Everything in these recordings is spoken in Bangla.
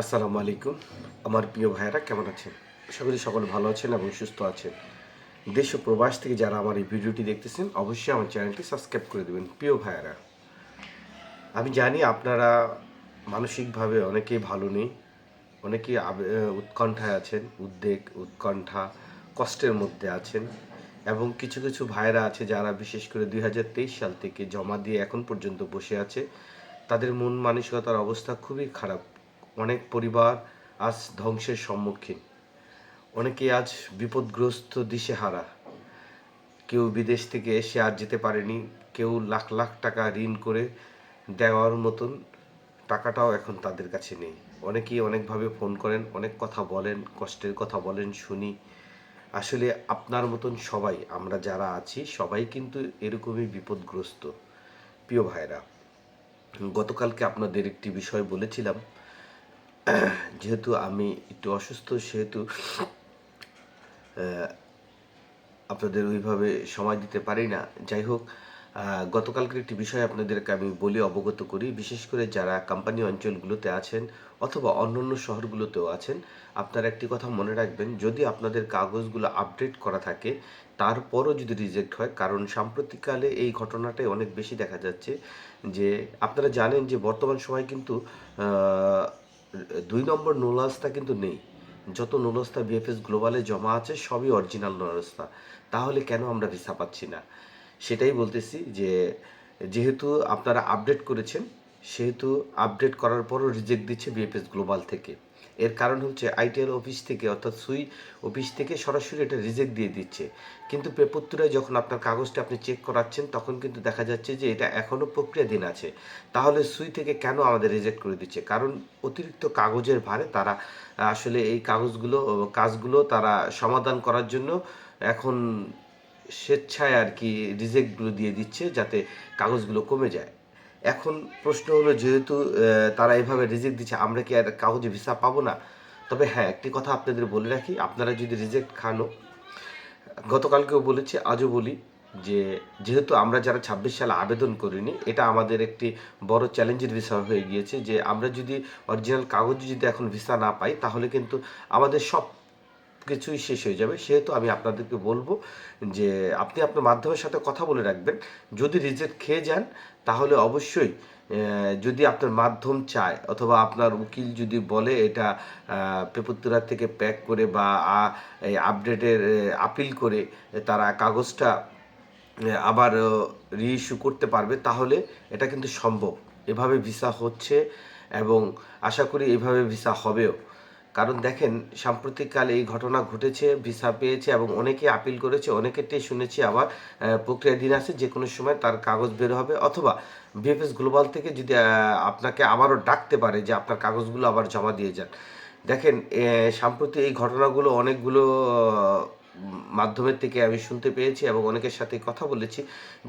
আসসালামু আলাইকুম। আমার প্রিয় ভাইয়েরা, কেমন আছেন? করি সকলে ভালো আছেন এবং সুস্থ আছেন। দেশ ও প্রবাস থেকে যারা আমার এই ভিডিওটি দেখতেছেন, অবশ্যই আমার চ্যানেলটি সাবস্ক্রাইব করে দেবেন, প্রিয় ভাইয়েরা। আমি জানি আপনারা মানসিকভাবে অনেকেই ভালো নেই, অনেকেই উৎকণ্ঠায় আছেন, উদ্বেগ, উৎকণ্ঠা, কষ্টের মধ্যে আছেন এবং কিছু কিছু ভাইয়েরা আছে যারা বিশেষ করে দুই হাজার তেইশ সাল থেকে জমা দিয়ে এখন পর্যন্ত বসে আছে। তাদের মন মানসিকতার অবস্থা খুবই খারাপ। অনেক পরিবার আজ ধ্বংসের সম্মুখীন। অনেকে আজ বিপদগ্রস্ত দিশেহারা। কেউ বিদেশ থেকে এসে আর যেতে পারেনি, কেউ লাখ লাখ টাকা ঋণ করে দেওয়ার মতন টাকাটাও এখন তাদের কাছে নেই। অনেকেই অনেকভাবে ফোন করেন, অনেক কথা বলেন, কষ্টের কথা বলেন, শুনি। আসলে আপনার মতন সবাই, আমরা যারা আছি, সবাই কিন্তু এরকমই বিপদগ্রস্ত। প্রিয় ভাইরা গতকালকে আপনাদের একটি বিষয় বলেছিলাম যেহেতু আমি একটু অসুস্থ, সেহেতু আপনাদের ওইভাবে সময় দিতে পারি না। যাই হোক গতকালকের একটি বিষয় আপনাদেরকে আমি বলি অবগত করি। বিশেষ করে যারা কোম্পানি অঞ্চলগুলোতে আছেন অথবা অন্যান্য শহরগুলোতেও আছেন, আপনারা একটি কথা মনে রাখবেন, যদি আপনাদের কাগজগুলো আপডেট করা থাকে, তারপরও যদি রিজেক্ট হয়, কারণ সাম্প্রতিককালে এই ঘটনাটাই অনেক বেশি দেখা যাচ্ছে যে, আপনারা জানেন যে বর্তমান সময় কিন্তু দুই নম্বর নোলাস্তা কিন্তু নেই। যত নুলস্তা বিএফএস গ্লোবালে জমা আছে, সবই অরিজিনাল নুলস্তা তাহলে কেন আমরা ভিসা পাচ্ছি না? সেটাই বলতেছি যে, যেহেতু আপনারা আপডেট করেছেন, সেহেতু আপডেট করার পরও রিজেক্ট দিচ্ছে বিএফএস গ্লোবাল থেকে। এর কারণ হচ্ছে আইটিএল অফিস থেকে, অর্থাৎ সুই অফিস থেকে সরাসরি এটা রিজেক্ট দিয়ে দিচ্ছে। কিন্তু পেপত্তরায় যখন আপনার কাগজটা আপনি চেক করাচ্ছেন, তখন কিন্তু দেখা যাচ্ছে যে এটা এখনও প্রক্রিয়াধীন আছে। তাহলে সুই থেকে কেন আমাদের রিজেক্ট করে দিচ্ছে? কারণ অতিরিক্ত কাগজের ভারে তারা, আসলে এই কাগজগুলো, কাজগুলো তারা সমাধান করার জন্য এখন স্বেচ্ছায় আর কি রিজেক্টগুলো দিয়ে দিচ্ছে যাতে কাগজগুলো কমে যায়। এখন প্রশ্ন হলো, যেহেতু তারা এভাবে রিজেক্ট দিচ্ছে, আমরা কি আর কাগজে ভিসা পাবো না? তবে হ্যাঁ একটি কথা আপনাদের বলে রাখি, আপনারা যদি রিজেক্ট খানো, গতকালকেও বলেছি, আজও বলি যে, যেহেতু আমরা যারা ছাব্বিশ সালে আবেদন করিনি, এটা আমাদের একটি বড় চ্যালেঞ্জের বিষয় হয়ে গিয়েছে যে, আমরা যদি অরিজিনাল কাগজ যদি এখন ভিসা না পাই, তাহলে কিন্তু আমাদের সব কিছুই শেষ হয়ে যাবে। সেহেতু আমি আপনাদেরকে বলব যে, আপনি আপনার মাধ্যমের সাথে কথা বলে রাখবেন। যদি রিজেক্ট খেয়ে যান, তাহলে অবশ্যই যদি আপনার মাধ্যম চায়, অথবা আপনার উকিল যদি বলে এটা পেপুত্তরা থেকে প্যাক করে বা এই আপডেটের আপিল করে তারা কাগজটা আবার রিইস্যু করতে পারবে, তাহলে এটা কিন্তু সম্ভব। এভাবে ভিসা হচ্ছে এবং আশা করি এভাবে ভিসা হবেও। কারণ দেখেন, সাম্প্রতিককালে এই ঘটনা ঘটেছে, ভিসা পেয়েছে এবং অনেকে আপিল করেছে, অনেকেরটাই শুনেছি আবার প্রক্রিয়াধীন আছে যে কোনো সময় তার কাগজ বের হবে অথবা বিএফএস গ্লোবাল থেকে যদি আপনাকে আবারও ডাকতে পারে যে আপনার কাগজগুলো আবার জমা দিয়ে যান। দেখেন সাম্প্রতিক সাম্প্রতি এই ঘটনাগুলো অনেকগুলো মাধ্যমের থেকে আমি শুনতে পেয়েছি এবং অনেকের সাথে কথা বলেছি,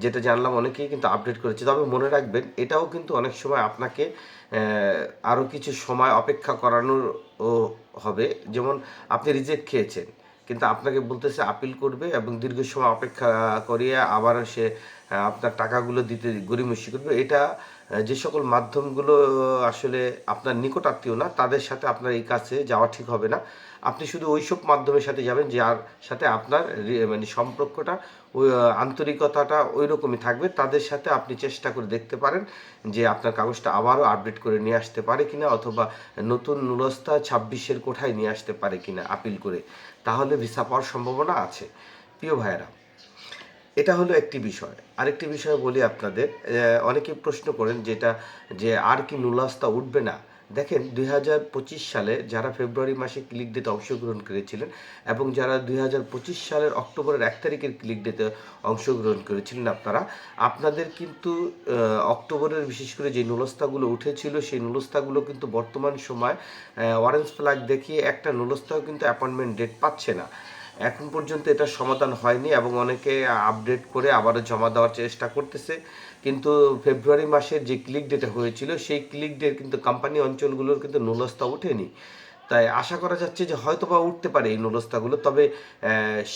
যেটা জানলাম, অনেকেই কিন্তু আপডেট করেছে। তবে মনে রাখবেন, এটাও কিন্তু অনেক সময় আপনাকে আরও কিছু সময় অপেক্ষা করানোর হবে। যেমন, আপনি রিজেক্ট খেয়েছেন, কিন্তু আপনাকে বলতেছে আপিল করবে এবং দীর্ঘ সময় অপেক্ষা করিয়ে আবার সে আপনার টাকাগুলো দিতে গরিমসি করবে। এটা যে সকল মাধ্যমগুলো আসলে আপনার নিকট আত্মীয় না, তাদের সাথে আপনার এই কাছে যাওয়া ঠিক হবে না। আপনি শুধু ওইসব মাধ্যমের সাথে যাবেন যার সাথে আপনার মানে সম্পর্কটা, ওই আন্তরিকতাটা ওই রকমই থাকবে। তাদের সাথে আপনি চেষ্টা করে দেখতে পারেন যে আপনার কাগজটা আবারও আপডেট করে নিয়ে আসতে পারে কিনা, অথবা নতুন নুরস্তা ছাব্বিশের কোঠায় নিয়ে আসতে পারে কিনা আপিল করে। তাহলে ভিসা পাওয়ার সম্ভাবনা আছে। প্রিয় ভাইয়েরা এটা হলো একটি বিষয়। আরেকটি বিষয় বলি আপনাদের অনেকে প্রশ্ন করেন যেটা যে আর কি নুলাস্তা উঠবে না। দেখেন, দুই হাজার পঁচিশ সালে যারা ফেব্রুয়ারি মাসে ক্লিক ডেতে অংশগ্রহণ করেছিলেন এবং যারা দুই হাজার পঁচিশ সালের অক্টোবরের এক তারিখের ক্লিক ডেতে অংশগ্রহণ করেছিলেন আপনারা, আপনাদের কিন্তু অক্টোবরের বিশেষ করে যে নুলস্তাগুলো উঠেছিল, সেই নুলস্তাগুলো কিন্তু বর্তমান সময় অরেঞ্জ ফ্ল্যাগ দেখিয়ে একটা নুলস্তাও কিন্তু অ্যাপয়েন্টমেন্ট ডেট পাচ্ছে না। এখন পর্যন্ত এটা সমাধান হয়নি এবং অনেকে আপডেট করে আবারও জমা দেওয়ার চেষ্টা করতেছে। কিন্তু ফেব্রুয়ারি মাসের যে ক্লিক ডেটা হয়েছিল, সেই ক্লিক ডেট কিন্তু কোম্পানি অঞ্চলগুলোর কিন্তু নুলস্তা ওঠেনি তাই আশা করা যাচ্ছে যে হয়তো বা উঠতে পারে এই নুলস্তাগুলো। তবে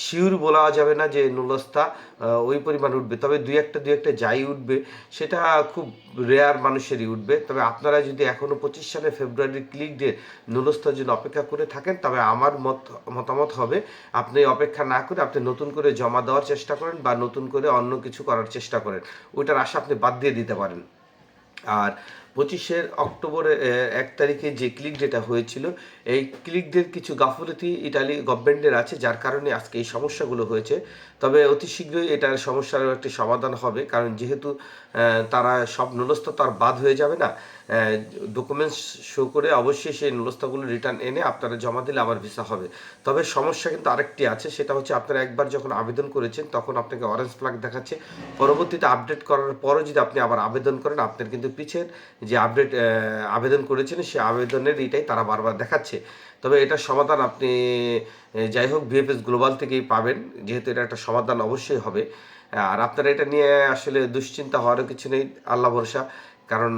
শিওর বলা যাবে না যে নুলস্তা ওই পরিমাণ উঠবে। তবে দুই একটা দুই একটা যাই উঠবে। সেটা খুব রেয়ার মানুষেরই উঠবে। তবে আপনারা যদি এখনও পঁচিশ সালে ফেব্রুয়ারির ক্লিক ডে নুলস্তার জন্য অপেক্ষা করে থাকেন, তবে আমার মত, মতামত হবে আপনি অপেক্ষা না করে আপনি নতুন করে জমা দেওয়ার চেষ্টা করেন বা নতুন করে অন্য কিছু করার চেষ্টা করেন। ওইটার আশা আপনি বাদ দিয়ে দিতে পারেন। আর পঁচিশের অক্টোবরের এ, এক তারিখে যে ক্লিক ডেটা হয়েছিল এই ক্লিক ডের কিছু গাফলতি ইটালি গভর্নমেন্টের আছে যার কারণে আজকে এই সমস্যাগুলো হয়েছে। তবে অতি শীঘ্রই এটার সমস্যার একটি সমাধান হবে কারণ যেহেতু তারা সব নুলস্থ তার বাদ হয়ে যাবে না। ডকুমেন্টস শো করে অবশ্যই সেই নুলস্থাগুলো রিটার্ন এনে আপনারা জমা দিলে আবার ভিসা হবে। তবে সমস্যা কিন্তু আরেকটি আছে সেটা হচ্ছে আপনারা একবার যখন আবেদন করেছেন তখন আপনাকে অরেঞ্জ ফ্ল্যাগ দেখাচ্ছে। পরবর্তীতে আপডেট করার পরও যদি আপনি আবার আবেদন করেন আপনার কিন্তু পিছের যে আপডেট আবেদন করেছেন, সে আবেদনের এটাই তারা বারবার দেখাচ্ছে। তবে এটার সমাধান আপনি যাই হোক ভিএফএস গ্লোবাল থেকেই পাবেন। যেহেতু এটা একটা সমাধান অবশ্যই হবে। আর আপনারা এটা নিয়ে আসলে দুশ্চিন্তা হওয়ারও কিছু নেই, আল্লাহ ভরসা। কারণ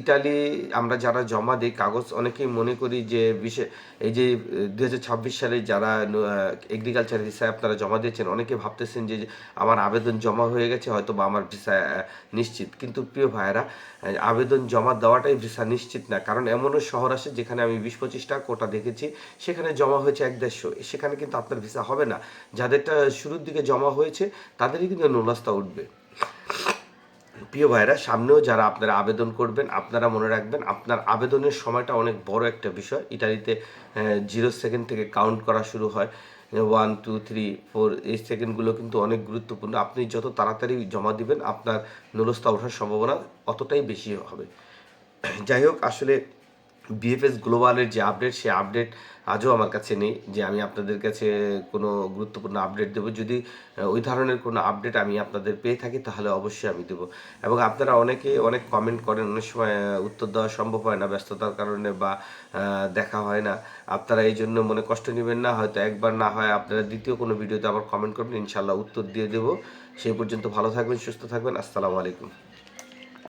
ইটালি আমরা যারা জমা দিই কাগজ, অনেকেই মনে করি যে বিশেষ এই যে দু হাজার ছাব্বিশ সালে যারা এগ্রিকালচার ভিসায় আপনারা জমা দিয়েছেন, অনেকে ভাবতেছেন যে আমার আবেদন জমা হয়ে গেছে হয়তো বা আমার ভিসা নিশ্চিত। কিন্তু প্রিয় ভাইয়েরা আবেদন জমা দেওয়াটাই ভিসা নিশ্চিত না। কারণ এমনও শহর আছে যেখানে আমি বিশ পঁচিশটা কোটা দেখেছি, সেখানে জমা হয়েছে এক দেড়শো। সেখানে কিন্তু আপনার ভিসা হবে না। যাদেরটা শুরুর দিকে জমা হয়েছে, তাদেরই কিন্তু নোলাস্তা উঠবে। প্রিয় ভাইরা সামনেও যারা আপনারা আবেদন করবেন, আপনারা মনে রাখবেন আপনার আবেদনের সময়টা অনেক বড় একটা বিষয়। ইটালিতে জিরো সেকেন্ড থেকে কাউন্ট করা শুরু হয়। ওয়ান, টু, থ্রি, ফোর, এই সেকেন্ডগুলো কিন্তু অনেক গুরুত্বপূর্ণ। আপনি যত তাড়াতাড়ি জমা দিবেন, আপনার নুলস্তা ওঠার সম্ভাবনা অতটাই বেশি হবে। যাই হোক, আসলে বিএফএস গ্লোবালের যে আপডেট সে আপডেট আজও আমার কাছে নেই যে আমি আপনাদের কাছে কোনো গুরুত্বপূর্ণ আপডেট দেবো। যদি ওই ধরনের কোনো আপডেট আমি আপনাদের পেয়ে থাকি, তাহলে অবশ্যই আমি দেবো। এবং আপনারা অনেকে অনেক কমেন্ট করেন, অনেক সময় উত্তর দেওয়া সম্ভব হয় না ব্যস্ততার কারণে বা দেখা হয় না। আপনারা এই জন্য মনে কষ্ট নেবেন না, হয়তো একবার না হয় আপনারা দ্বিতীয় কোনো ভিডিওতে আবার কমেন্ট করবেন ইনশাল্লাহ উত্তর দিয়ে দেবো। সেই পর্যন্ত ভালো থাকবেন, সুস্থ থাকবেন, আসসালামু আলাইকুম।